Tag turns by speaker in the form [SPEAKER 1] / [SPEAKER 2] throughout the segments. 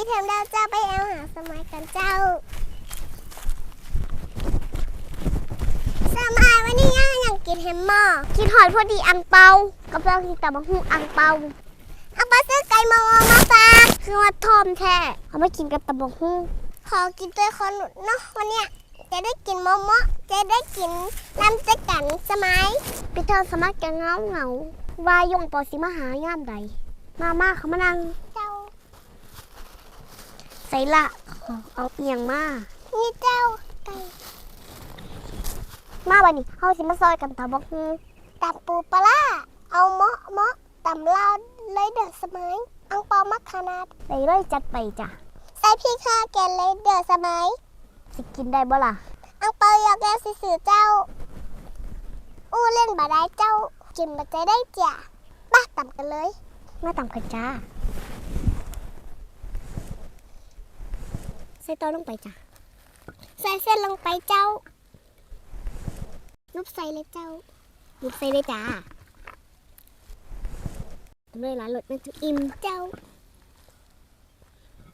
[SPEAKER 1] พี่เทมเราจะไปเอาหาสมัยกันเจ้า สมัยวันนี้ย่างอย่างกินเฮมหมอร์กินหอยพอดีอังเปากับเรากินแต่บะฮูอังเปาเอังเปซื้อไก่มาวมาฝากคือว่าทอมแท้เอามากินกับตะบะฮูขอกินด้วยคนหนุนเนาะวันเนี้ยจะได้กินมอมจะได้กินน้ำจะกันสมัยพี่เทอสมัครจะเงาเงา วายงปอสิมาหายามใด มามาเขามานั่ง ใส่ละขอเอาเอียงมานี่เจ้าไก่มาวันนี้เฮาสิมาซอยกันตาบอกฮือตับปูปลาร้าเอาเมาะเมาะตำลาวเลยเดือดสมัยอังเปามักขนาดไปเลยจัดไปจ้ะใส่พริกค่ะแกนเลยเดือดสมัยสิกินได้บ่ล่ะอังเปาอยากแล้วสิสื่อเจ้า อู้เล่นบ่ได้เจ้า กินบ่ใจได้จ้ะมาตำกันเลย มาตำกันจ้า ส่เต้าลงไปจ้ะ ใส่เส้นลงไปเจ้าลูบใส่เลยเจ้าลูบใส่เลยจ้าทำเลยร้านรถมันจะอิ่มเจ้า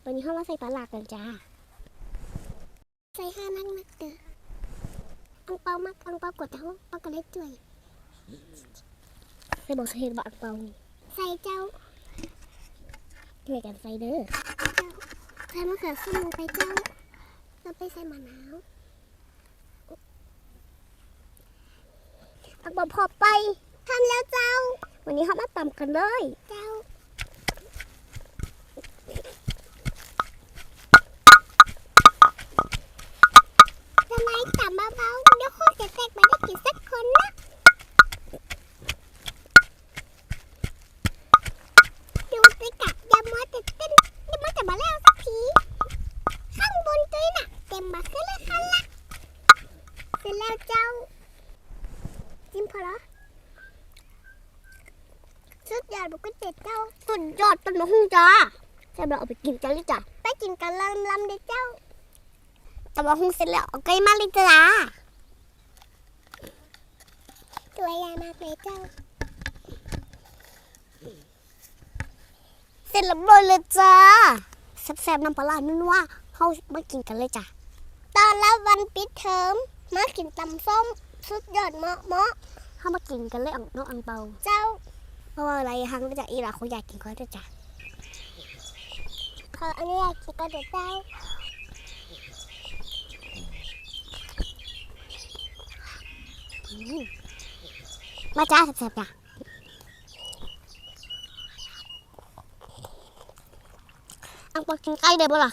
[SPEAKER 1] วันนี้เข้ามาใส่ปลาหลากกันจ้า ใส่ห้านักนักเด้ออังเปามักอังเปากดเท้าเปากระเล็ดจ่วยใส่บอกเห็นบอกอังเปาใส่เจ้าช่วยกันใส่เด้อเจ้า ใส่มะเขือส้มลงไปเจ้าเราไปใส่มะนาวอักบอกพอไปทำแล้วเจ้า วันนี้เขามาตำกันเลย เจ้า ทำไมตำเบาๆเดี๋ยวคนจะแตกไม่ได้กินสักคนนะ ดูไปกัดยามัวแต่เต้นยามัวแต่มาแล้วสักที ข้างบนตัวน่ะ เต็มมาขึ้นเลยค่ะละเสร็จแล้วเจ้า จิ้มพอแล้วสุดยอดบุกกระเจ็ดเจ้า สุดยอดต้นมะฮุ่งจ้าจะเราเอาไปกินกันเลยจ้ะไปกินกันลำลำเด้อเจ้าต้นมะฮุ่งเสร็จแล้วเอาไก่มาเลยจ้าตัวใหญ่มากเลยเจ้า เสร็จเรียบร้อยเลยจ้าแซ่บๆน้ำปลาร้านุ่นว่าเขามากินกันเลยจ้ะตอนรับวันปิดเทอมมากินตำส้ม สุดยอดเหมาะเหมาะ เข้ามากินกันเลยอ่องน้องอังเปา เจ้า เพราะว่าอะไรฮังมาจากอีหลาเขาอยากกินก็จะจ้ะขออนุญาตกินก็เดี๋ยวเจ้าอืมมาจ้าแซ่บๆจ้ะอังเปากินไก่ได้บ่ล่ะ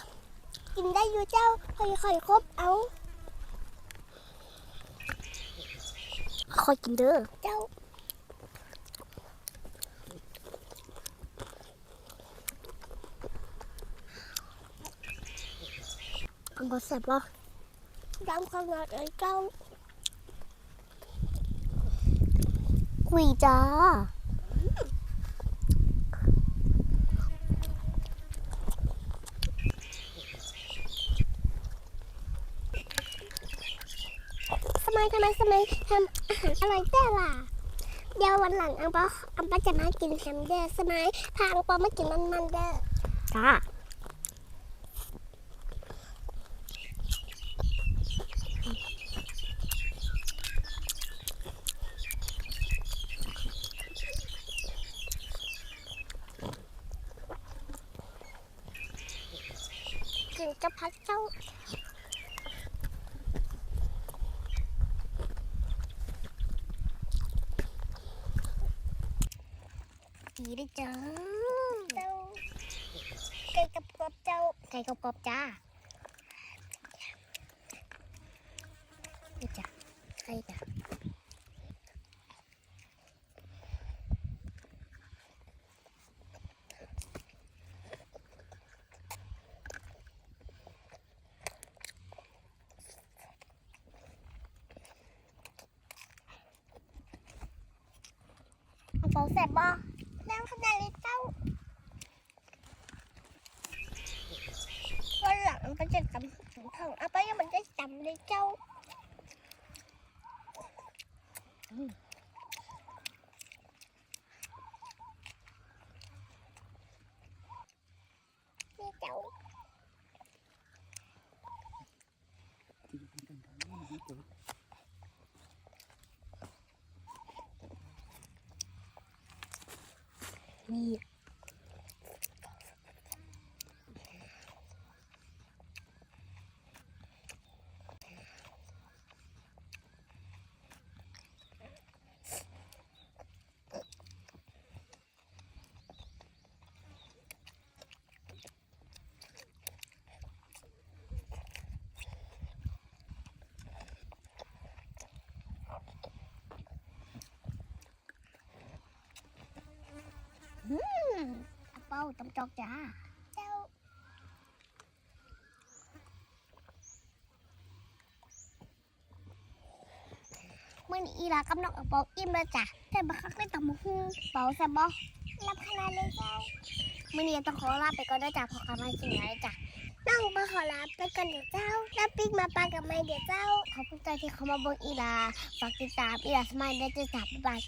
[SPEAKER 1] กินได้อยู่เจ้าค่อยๆครบเอา อยกินเด้อเจ้าอันก็แซ่บบ่ดำขนาดไอ้เจ้ากุยจ้า สมัยทำไมสมัยทำอาหารอร่อยแต่ล่ะ เดี๋ยววันหลังอังปออังปอจะมากินแฮมเดอร์สมัยพาอังปอมากินมันมันๆเด้อจ้ากินจะพักเจ้า ดีด้วยจ้าเจ้าไก่กับกบเจ้าไก่กับกบจ้านี่จ้ะไก่จ้ะเอาเปาแสบบ่ แล้วขนาดเลยเจ้าวันหลังมันจะจำถึงทองเอาไปยังมันจะจำเลยเจ้า นี่อืมอัง เปาตำจอกจ้าเจ้ามื่อนี้อีลากับน้องอังเปาอิ่มแล้วจ้ะแต่บักคักได้ตำมะฮุ่งเปาแซ่บบ่รับขนาดเลยเจ้าเมื่อนี้ต้องขอลาไปก่อนด้วยจ้ะพอกลับมาจริงแล้วจ้ะน้องมาขอลาไปก่อนเดี๋ยวเจ้า แล้วปิ๊กมาปากับไม่เดี๋ยวเจ้า ขอบคุณใจที่เขามาบิ่งอีลา ฝากติดตามอีลาสมัยได้จ้ะจ้ะบ๊ายบาย